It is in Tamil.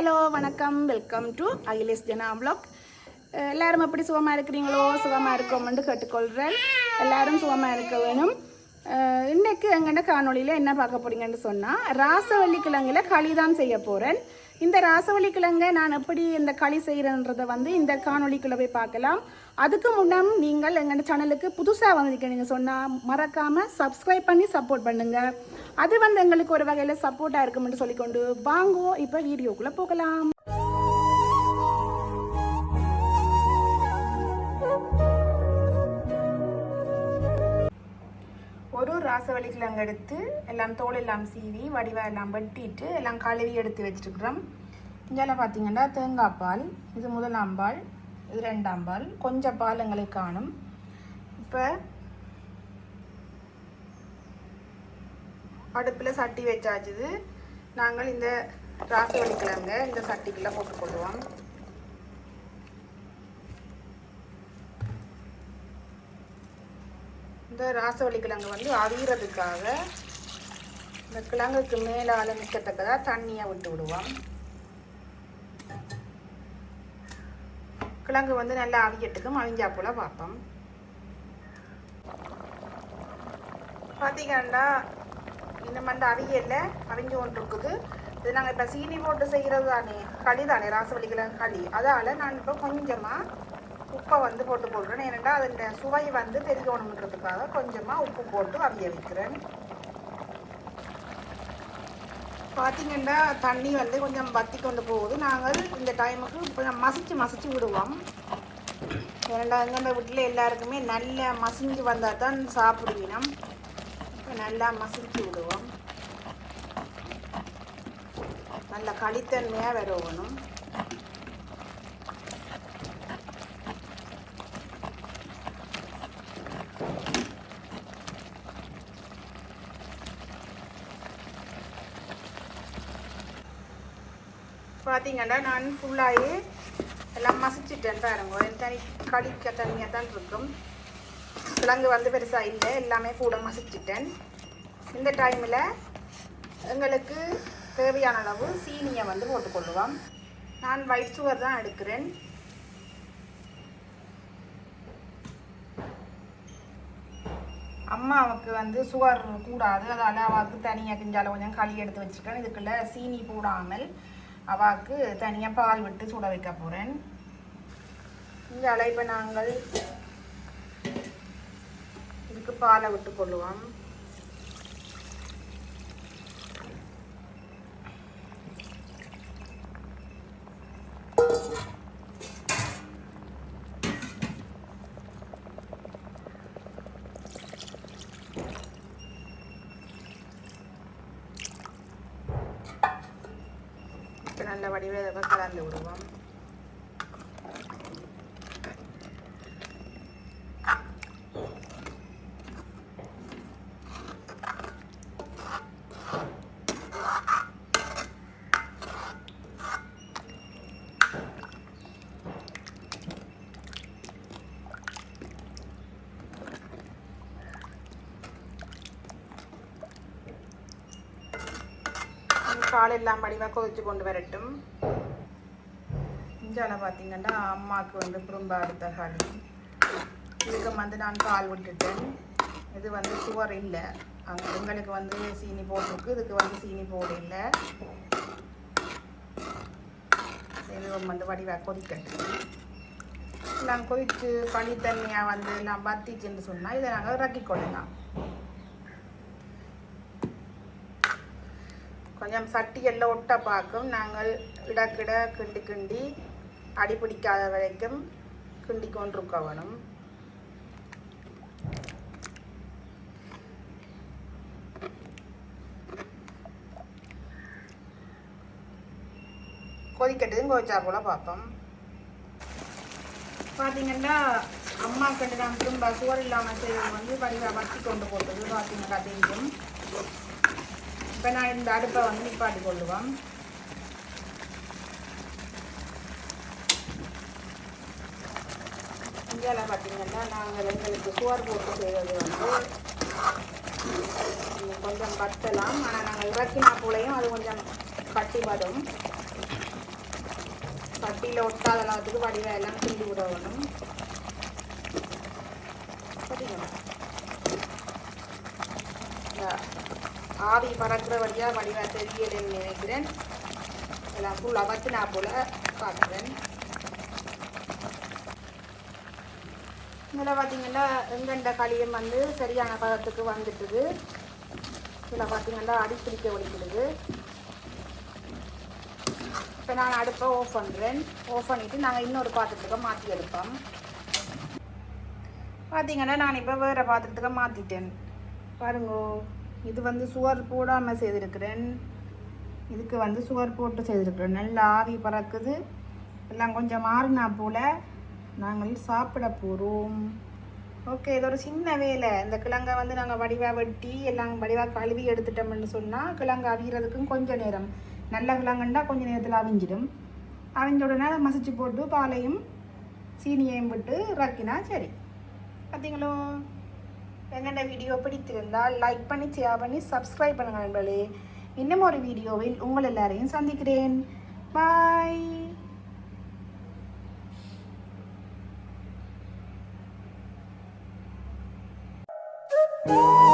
ஹலோ வணக்கம். Welcome to Akhilesh Jana vlog. எல்லாரும் எப்படி சுகமாக இருக்கிறீங்களோ? சுகமாக இருக்கோம்னு கேட்டுக்கொள்கிறேன் எல்லாரும் சுகமாக இருக்க வேணும். இன்றைக்கு எங்கள்கிட்ட காணொலியில் என்ன பார்க்க போறீங்கன்னு சொன்னால் ராசவள்ளி கிழங்கில் களி தான் செய்ய போகிறேன் இந்த ராசவள்ளி கிழங்கை நான் எப்படி இந்த களி செய்கிறேன்றதை வந்து இந்த காணொளிக்குள்ளே போய் பார்க்கலாம். அதுக்கு முன்னம் நீங்கள் எங்கள் சேனலுக்கு புதுசாக வந்திருக்கீங்க சொன்னால் மறக்காமல் சப்ஸ்கிரைப் பண்ணி சப்போர்ட் பண்ணுங்கள் அது வந்து எங்களுக்கு ஒரு வகையில் சப்போர்ட்டாக இருக்கும்னு சொல்லிக்கொண்டு வாங்குவோம். இப்போ வீடியோக்குள்ளே போகலாம். ஒரு எடுத்து எல்லாம் தோல் எல்லாம் சீவி வடிவாக எல்லாம் வெட்டிட்டு எல்லாம் கழுவி எடுத்து வச்சுருக்குறோம். இங்கே பார்த்தீங்கன்னா தேங்காய் பால் இது முதலாம் பால் இது ரெண்டாம் பால். கொஞ்சம் பால் எங்களுக்கு காணும். இப்போ அடுப்பில் சட்டி வச்சாச்சுது. நாங்கள் இந்த ராசவள்ளி கிழங்க இந்த சட்டிக்குள்ளே போட்டுக்கொள்வோம் இந்த ராசவள்ளி கிழங்கு வந்து அவியறதுக்காக இந்த கிழங்குக்கு மேலால் நிற்கத்தக்கதாக தண்ணியை விட்டு விடுவோம். கிழங்கு வந்து நல்லா அவியட்டுக்கும் அவிஞ்சா போல் பார்ப்போம். பார்த்தீங்கன்னா இந்த மண்டை அவியல அவிஞ்சு கொண்டு இருக்குது இது நாங்கள் இப்போ சீனி போட்டு செய்கிறது தானே களி தானே ராசவள்ளி கிழங்கு களி. அதால் நான் இப்போ கொஞ்சமாக உப்பை வந்து போட்டு போடுறேன் ஏனென்றால் அதில் சுவை வந்து தெரியணுன்றதுக்காக கொஞ்சமாக உப்பு போட்டு அவிய வைக்கிறேன். பார்த்தீங்கன்னா தண்ணி வந்து கொஞ்சம் வத்தி கொண்டு போகுது. நாங்கள் இந்த டைமுக்கு கொஞ்சம் மசிச்சு மசிச்சு விடுவோம். ஏன்னா எங்கள் வீட்டில் எல்லாருக்குமே நல்லா மசிஞ்சு வந்தால் தான் சாப்பிடுவினோம் இப்போ நல்லா மசிச்சு விடுவோம். நல்ல களித்தன்மையாக வரணும். பார்த்தீங்கன்னா நான் ஃபுல்லாகி எல்லாம் மசிச்சிட்டேன் பாருங்க. தனி கடிக்க தனியாக தான் இருக்கும். கிழங்கு வந்து பெருசாக இல்லை எல்லாமே கூட மசிச்சிட்டேன். இந்த டைமில் எங்களுக்கு தேவையான அளவு சீனியை வந்து போட்டுக்கொள்ளுவோம். நான் ஒயிட் சுகர் தான் எடுக்கிறேன். அம்மாவுக்கு வந்து சுகர் கூடாது. அதால் அவளுக்கு தனியாக கிஞ்சால கொஞ்சம் களி எடுத்து வச்சுருக்கேன் இதுக்குள்ளே சீனி போடாமல் அவாவுக்கு தனியாக பால் விட்டு சுட வைக்க போகிறேன் இந்த அழைப்பை நாங்கள் இதுக்கு பாலை விட்டு கொள்ளுவோம். இப்போ கலந்து விடுவோம். காலெல்லாம் வடிவாக கொதிச்சு கொண்டு வரட்டும். இஞ்சால பார்த்தீங்கன்னா அம்மாவுக்கு வந்து குறும்ப அடுத்த இதுக்கு வந்து நான் பால் விட்டுட்டேன். இது வந்து சுவர் இல்லை. அங்கே எங்களுக்கு வந்து சீனி போட்டிருக்கு. இதுக்கு வந்து சீனி போட இல்லை. இது வந்து வடிவாக கொதிக்கட்டும். நான் கொதித்து பனித்தண்ணியாக வந்து நான் பத்திச்சுன்னு சொன்னால் இதை நாங்கள் ரக்கி கொள்ளலாம். கொஞ்சம் சட்டி எல்லாம் ஒட்ட பார்க்கும். நாங்கள் இடக்கிட கிண்டி கிண்டி அடி பிடிக்காத வரைக்கும் கிண்டி கொண்டிருக்க வேணும் கொதிக்கட்டுதும் போல பார்ப்போம் பார்த்தீங்கன்னா அம்மா கண்டு நான் திரும்ப சுவர் இல்லாமல் செய்வது வந்து வடிவா வத்தி கொண்டு போட்டது. பார்த்தீங்கன்னா தெரியும். இப்போ நான் இந்த அடுப்பை வந்து நிப்பாட்டி கொள்ளுவோம் இந்தியாவில் பார்த்தீங்கன்னா நாங்கள் எங்களுக்கு சுவர் போட்டு செய்வது வந்து கொஞ்சம் வத்தலாம் ஆனால் நாங்கள் இறக்கினா போலையும் அது கொஞ்சம் கட்டி வரும். கட்டியில் ஒட்டாத அளவுக்கு வடிவம் எல்லாம் கிண்டி விட வேணும் சரிங்களா இந்த ஆவி பறக்கிற வழியாக வடிவா தெரியலன்னு நினைக்கிறேன். எல்லாம் ஃபுல்லாக நான் போல் பார்க்குறேன். இதில் பார்த்தீங்கன்னா எங்கெண்ட களியம் வந்து சரியான பதத்துக்கு வந்துட்டுது. இதில் பார்த்தீங்கன்னா அடிப்பிடிக்க ஒழிக்கிறது இப்போ நான் அடுப்பை ஆஃப் பண்ணுறேன் ஆஃப் பண்ணிவிட்டு நாங்கள் இன்னொரு பாத்திரத்துக்கு மாற்றி எடுப்போம். பார்த்தீங்கன்னா நான் இப்போ வேறு பாத்திரத்துக்கு மாற்றிட்டேன் பாருங்கோ. இது வந்து சுவர் போடாமல் செய்திருக்கிறேன். இதுக்கு வந்து சுவர் போட்டு செய்திருக்கிறேன். நல்லா ஆவி பறக்குது. எல்லாம் கொஞ்சம் மாறினா போல் நாங்கள் சாப்பிட போகிறோம் ஓகே இது ஒரு சின்ன வேலை. இந்த கிழங்கை வந்து நாங்கள் வடிவாக வெட்டி எல்லாம் வடிவாக கழுவி எடுத்துட்டோம்னு சொன்னால் கிழங்கு அவிகிறதுக்கும் கொஞ்சம் நேரம். நல்ல கிழங்குண்டா கொஞ்சம் நேரத்தில் அவிஞ்சிடும். அவிஞ்ச உடனே மசிச்சு போட்டு பாலையும் சீனியையும் விட்டு இறக்கினா சரி. பார்த்தீங்களோ எங்கள்ட வீடியோ பிடித்திருந்தால் லைக் பண்ணி ஷேர் பண்ணி சப்ஸ்கிரைப் பண்ணுங்கள் நண்பர்களே. இன்னும் ஒரு வீடியோவில் உங்கள் எல்லாரையும் சந்திக்கிறேன். பாய் Thank